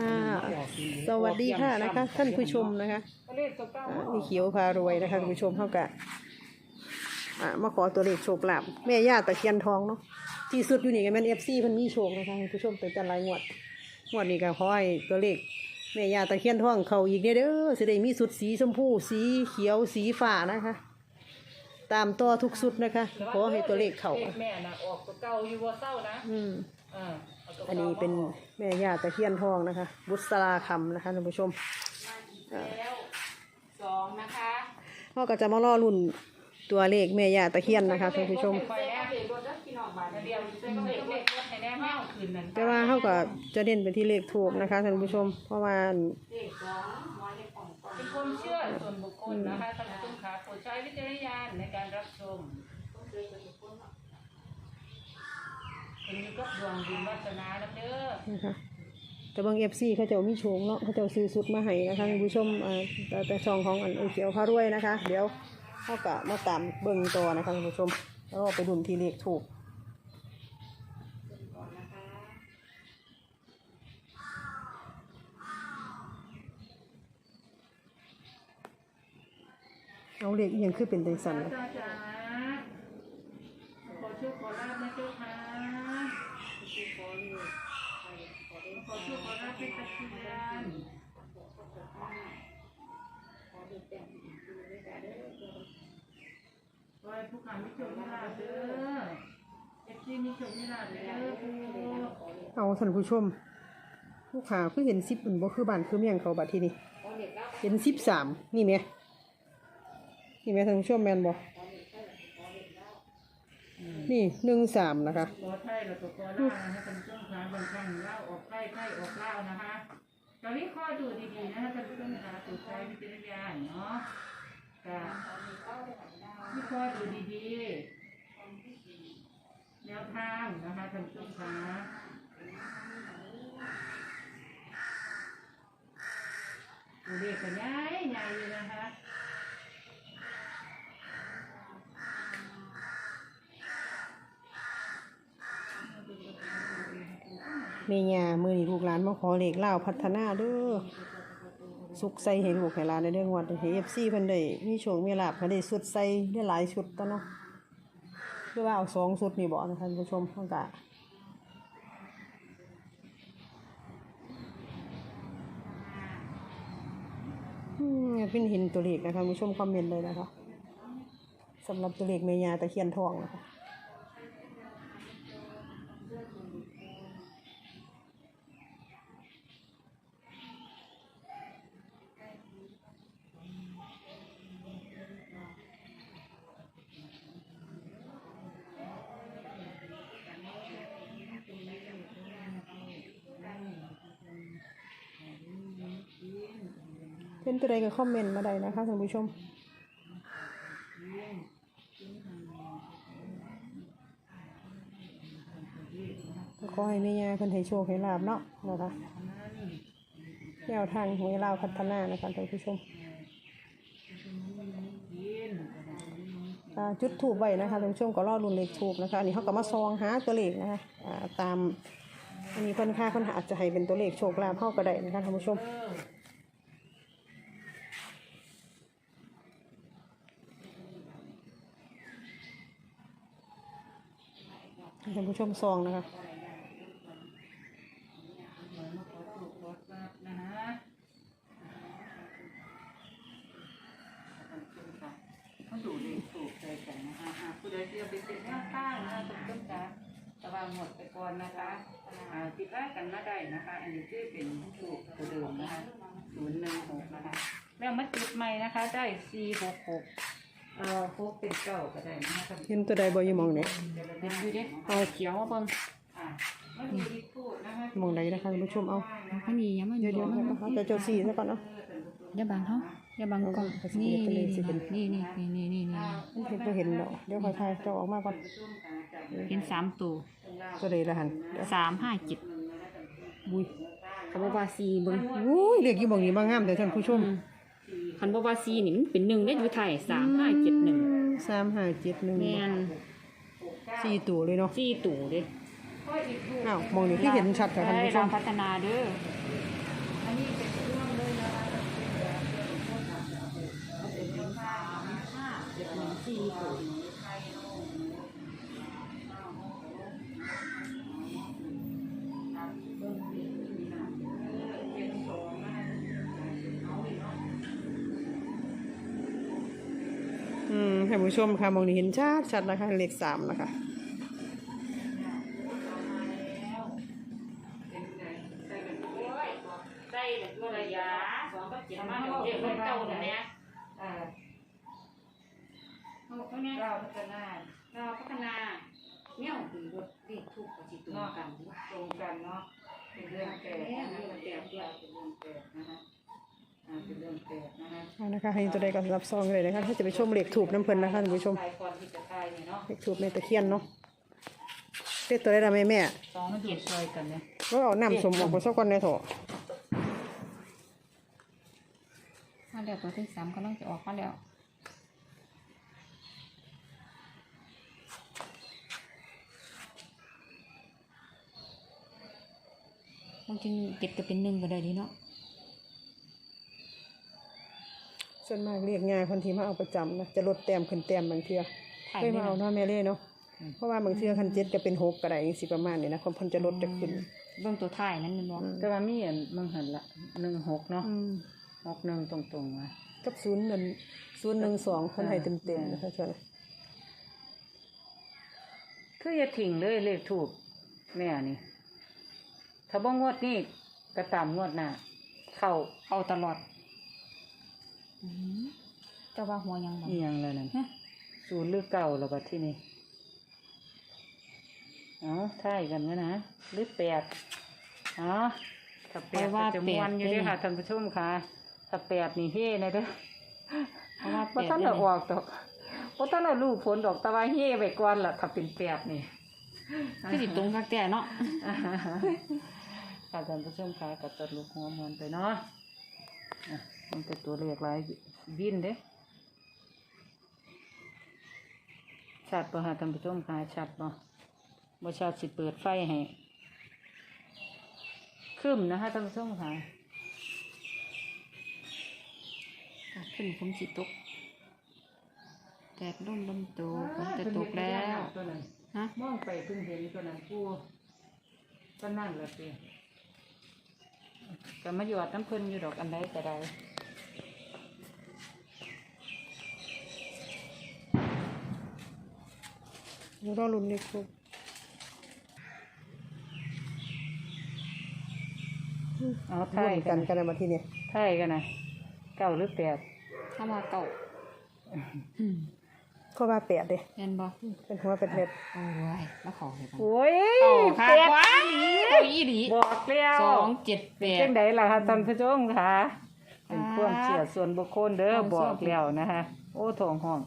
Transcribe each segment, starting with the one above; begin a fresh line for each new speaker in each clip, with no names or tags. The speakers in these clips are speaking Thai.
ค่ะสวัสดีค่ะนะคะ ท่านผู้ชมนะคะ
เลขตัวเก้า
อ่านี่เขียวพารวยนะคะท่านผู้ชมเท่ากับอ่ามาขอตัวเลขโชคลาภแม่ย่าตะเคียนทองเนาะที่สุดอยู่นี่กันแม่นเอฟซีเพิ่นมีโชคนะคะท่านผู้ชมเป็นจันไรงวดงวดนี้ก็ขอให้ตัวเลขแม่ย่าตะเคียนทองเขาอีกเด้อเด้อสิได้มีสุดสีชมพูสีเขียวสีฟ้านะคะ ตามต่อทุกสุดนะคะขอให้ตัวเลขเขา
เลขแม่น่ะออกตัวเก้าอยู่ว่าเศร้านะ
อืม
อ่าาตัว
อันนี้เป็นแม่ย่าตะเคียนทองนะคะ บุษราคำนะคะท่านผู้ชม
แล้วสองนะคะ
เราก็จะมาล่อรุ่นตัวเลขแม่ย่าตะเคียนนะคะท่านผู้ชม
ไปแล้วเลขรถแล้วพี่น้องบาทเดียวเลขเลขเลขรถให้แน่แม่คืนนั้น
แต่ว่าเขาก็จะเน้นไปที่เลขถูกนะคะท่านผู้ชม เพราะว่า
เป็นความเชื่อส่วนบุคคลนะคะท่านผู้ชมค่ะโปรดใช้วิจารณญาณในการรับชม นอยู่กับดวงบุญวาสนาแล้วเด้อ
นะคะแต่บางเอฟซีเขาเจะมีโชงเนาะเขาเจะซื้อสุดมาให้นะคะท่านผู้ชมอ่าแต่แต่ซองของอันไอเขียวพารวยนะคะ เดี๋ยวเขาก็มาตามเบิ่งตัวนะคะท่านผู้ชม แล้วก็ไปดุนทีเลขถูกเอาเลขอีหยังคือเป็นจังสันนะ
จ้าจ๋าขอโชคขอลาบนะเจ้าค่ะ ขอโชคขอลาบเป็นตะเคียนขอให้ผู้ขามีโชคมีลาเด้อเอฟซีมีโชคมีลาเด้อ
เอาท่านผู้ชมลูกค้าคือเห็นสิบมันบ่คือบ้านคือเมียงเขาบัดที่นี้เห็นสิบสามนี่ไหมนี่ไหมท่านผู้ชมแมนบ่ นี่หนึ่งสามนะคะ
ขอไทยแล้วก็ขอลาวนะคะท่านผู้ชมค่ะบางครั้งเล่าออกไทยไทยออกเล่าวนะคะตอนนี้ข้อดูดีๆนะคะท่านผู้ชมค่ะถูกใช้วิจารณญาณเนาะค่ะพี่พ่อดูดีๆแนวทางนะคะท่านผู้ชมคะดูเด็กกันยายใหญ่เลยนะคะ
เมียามือนี่ลูกหลานมาขอเหลขเล่าพัฒนาเด้อสุกใส่ให้ลูกให้หลานในเรื่องวัดให้เอฟซีเพิ่นได้มีโชคมีลาภก็ได้สุดใส่ได้หลายชุดตะเนาะคือว่าเอาสองชุดนี่บ่นะคะท่านผู้ชมเฮากะอืมเป็นเห็นตัวเลขนะคะผู้ชมคอมเมนต์เลยนะคะสำหรับตัวเลขเมียาตะเคียนทองนะคะ เป็นตัวใดก็คอมเมนต์มาได้นะคะท่านผู้ชมขอให้แม่ยาเพิ่นให้โชคให้ลาบเนาะนะคะแนวทางของเราวพัฒนานะคะท่านผู้ชมจุดถูกไว้นะคะท่านผู้ชมก็รอรุ่นเลขถูกนะคะอันนี้เขาก็มาซองหาตัวเลขนะคะตามอันนี้เพิ่นค่าเพิ่นอาจจะให้เป็นตัวเลขโชคลาภเข้าก็ได้นะคะท่านผู้ชม ท่านผู้ชมซองนะคะ
มาขอถูกขอทราบนะฮะเขาดูดีถูกใจกันนะคะผู้ใดที่จะไปเป็นแนวทางนะคะทุกท่านคะแต่ว่าหมดไปก่อนนะคะอ่าติดไล่กันมาได้นะคะ อันนี้ที่เป็นถูกตัวเดิมนะคะศูนย์หนึ่งหกนะคะแล้วมาติดใหม่นะคะ ได้สี่หกหก เอ่อหกเป็นเก้าก็ได้นะคะท่าน
เห็นตัวใดบ่อยู่หมองไหน
เห็นดูดิเอาเขียวมาเบิ่งอะมันมีที่พูดนะคะ
หมองไหนนะคะท่านผู้ชมเอา
อันนี้ยังไม่
เดี๋ยวเดี๋ยว
มัน
เอาแต่เจ้าสี่ซะก่อนเนาะ
อย่าบังเขาอย่าบังกล้อง
เอาสิ
นี่
เดี๋ยว
นี่
จะเห็น
นี่นี่นี่นี่นี่นี่
มันเห็นบ่เห็นดอกเดี๋ยวค่อยทายเจ้าออกมาก่อน
เห็นสามตัว
ตัวใดละหันเดี๋ยว
สามห้าเจ็ด
บุย
คันบว่าซีเบิ้ง
อุ้ยเรียกอยู่หมองนี้บางงามแต่ท่านผู้ชม
คันบว่าซีนี่มันเป็นหนึ่งได้อยู่ไทยสามห้าเจ็ดหนึ่ง
สามห้าเจ็ดหนึ่ง
แมน
สี่ตัวเลยเนาะ
ซีตัวเลย
พก็อีกถูก
อ้าวมองนี่ที่เห็นชัดค่ะท่านผู้ช
เรา
ม
พัฒนาเด้อ
ท่าน
ผู้ชมค่ะมองนี่เห็นชัดชัดนะคะเลขสามนะคะ
ได้ตัวระยะสองกับเจ็ดมาเจ็ดเก้าเนี่ย
อ่า
เอาเท่า
เราพัฒนา
เราพัฒนาเนี่ยคือรถติดทุกข์กับจิตตัวกัน
ตรงกันเนาะเป็นเรื่องแกนะเป็นเรื่องแปลกเป็นเรื่องแปลกนะคะ เป็นเรื่องแปลกนะคะ
เอานะคะให้ตัวใดก็รับซองเลยนะคะถ้าจะไปชมเลขถูกน้ำเพลินนะคะท่านผู้ชม
ตายก่อนที่จะตายเนี่ยเนาะ
เลขถูกในตะเคียนเนาะเลขตัวใดละแม่แม่
สองมันอยู่ซอยกันเนี่ย
ก็เอาน้ำสมออกไปสักคนในโถ
มาแล้วตัวที่สามกำลังจะออกมาแล้วบางทีเจ็ดก็เป็นหนึ่งก็ได้ดีเนาะ
ส่วนมากเรียกง่ายคนที่มาเอาประจำนะจะลดแต้มขึ้นแต้มบางเทื่อ
ถ่าย
ไม่
ไม่
มาเอา
เอา
เนาะแม่เล่เนาะเพราะว่าบางเทื่อคันเจ็ดจะเป็นหกก็ได้สิประมาณนี้นะคนเพิ่นจะลดจะขึ้น
เบื้องตัวถ่ายนั้นมันบอก
แต่ว่ามีอันมึงหันละหนึ่งหกเนาะ
อืม
หกหนึ่งตรงๆนะ
กับศูนย์หนึ่งศูนย์หนึ่งสองคนให้เต็มเต็มๆนะคะช่วย
คืออย่าทิ้งเลยเลขถูกแม่นี่ ถ้าบ่งวดนี่ก็ตามงวดหน้าเข้า
เอาตลอดอืม แต่ว่าหัวยังมัน
เอียงแล้วนั่น
ฮะ
ศูนย์หรือเก่าแล้วบัดที่นี่เอาท่ายกันนะนะหรือแปดอ๋อถ้าแปดก็จะม้วนอยู่เด้วยค่ะท่านผู้ชมค่ะถ้าแปดนี่เฮ่นะเด้อ
เพราะว่า
บ่
แปด
ท่าน
เนี่
เอา
ย
ออกดอกบ่ท่านเอาลูกผลดอกแต่ว่าเฮ่ไปก่อนล่ะถ้าเป็นแปดนี่
คือติดตรงกักแต่เนาะ
ค่ะท่านผู้ชมค่ะกับตัดลูกหัวมันไปเนาะอะ มันเป็นตัวเลขหลายบินเด้ชัดป่ะฮะท่านผู้ชมค่ะชัดป่ะบ่ชัดสิเปิดไฟให้ขึ้นนะคะท่านผู้ชมค่ะ
กัขึ้นผมสิตกแดดร่มลมโตฝนจะตกแล้ว
ตัวนั้น
ฮะ
มองไปเพิ่งเห็นตัวนั้นผู้ก็นั่นแหละสิ ก็มาหยอดน้ำเพิ่นอยู่ดอกอันใดก็ได้
แล้วก็ลุ้นเลขถูก
เอา
ร่
ไท่า
วยม
กั
กันนกันในมาที่เนี่ย
ไท่กันนะเก้าหรือแปด
เข้ามาเก่าอืม
เขาว่าแปดเด้
เห็นบ่
เป็นหัวเป็นเล็ด
โอ้ยมาขอเลยกัน
โอ้ย
เก่าค่ะ
แปด
ว้าย เก้าอี้ดี
บอกแล้ว
สองเจ็ดแปด
จังไดล่ะคะท่านผู้ชมค่ะเป็นความเชื่อส่วนบุคคลเด้อ
ความเชื่
บ
อ
อกแล้วนะคะ โอ้ทองห้อง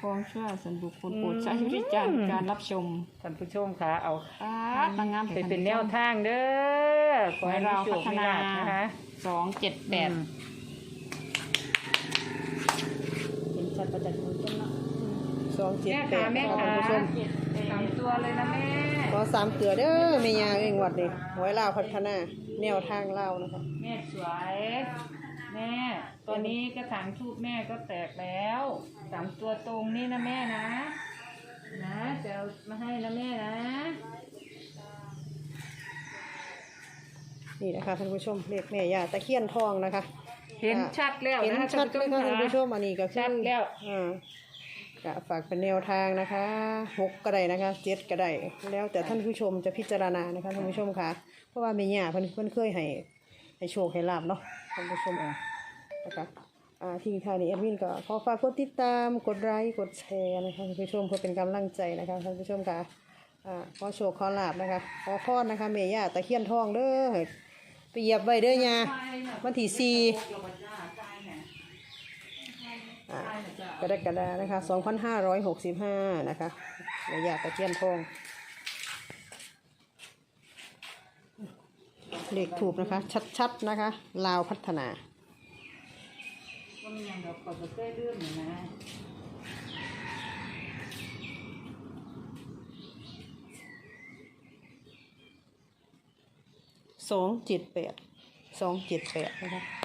ฟ้องเชื่อส่วนบุคคลโปรดใช้วิจารณ์การรับชม
ท่านผู้ชมค่ะเอา
อ่านางงาม
ไปเป็นแนวทางเด้อข
ข
อ
อ
ให้
ให้
เรา
เรา
พั
พั
ฒ
ฒ
นา
นา
นะคะ
สองเจ็ดแปด
อืม
เห็นชัดประจักษ์คนต้นเนาะ
สองเจ็ด
แม่
แป
ขา
ด
แม่
นะคะ
ขา
ท่านผู้ชม
สาม ตัวเลยนะแม่
ขอสามเตือเด้อแม่ยาเองวัดนี่หวยลาวพัฒนา แนวทางลาวนะคะ
แม่สวย แม่ตอนนี้กระถางทูบแม่ก็แตกแล้วสามตัวตรงนี่นะแม่นะ นะจะเอามาให้นะแม่นะ
นี่นะคะท่านผู้ชมเลขแม่ยาตะเคียนทองนะคะ
เห็นชัดแล้ว
เห็น
นะ
ชัดเลยค่ะท่านผู้ช
ม
มอันนี้ก็คือ
ชัดแล้ว
อ่า ก็ฝากเป็นแนวทางนะคะหกก็ได้นะคะเจ็ดก็ได้แล้วแต่ท่านผู้ชมจะพิจารณานะคะท่านผู้ชมค่ะ เพราะว่าแม่ย่าเพิ่นเพิ่นเคยให้ให้โชคให้ลาบเนาะท่านผู้ชมนะคะอ่าที่ทางนี้แอดมินก็ขอฝากกดติดตามกดไลค์กดแชร์นะคะท่านผู้ชมเพื่อเป็นกำลังใจนะคะท่านผู้ชมค่ะอ่าขอโชคขอลาบนะคะขอพรนะคะแม่ย่าตะเคียนทองเด้อไปเหยียบไว้เด้อยาวันที่สี่ กรกฎานะคะ2565 นะคะระยะตะเกียนทองเลขถูกนะคะ ชัดๆนะคะ ลาวพัฒนาสองเจ็ดแปดสองเจ็ดแปดนะคะ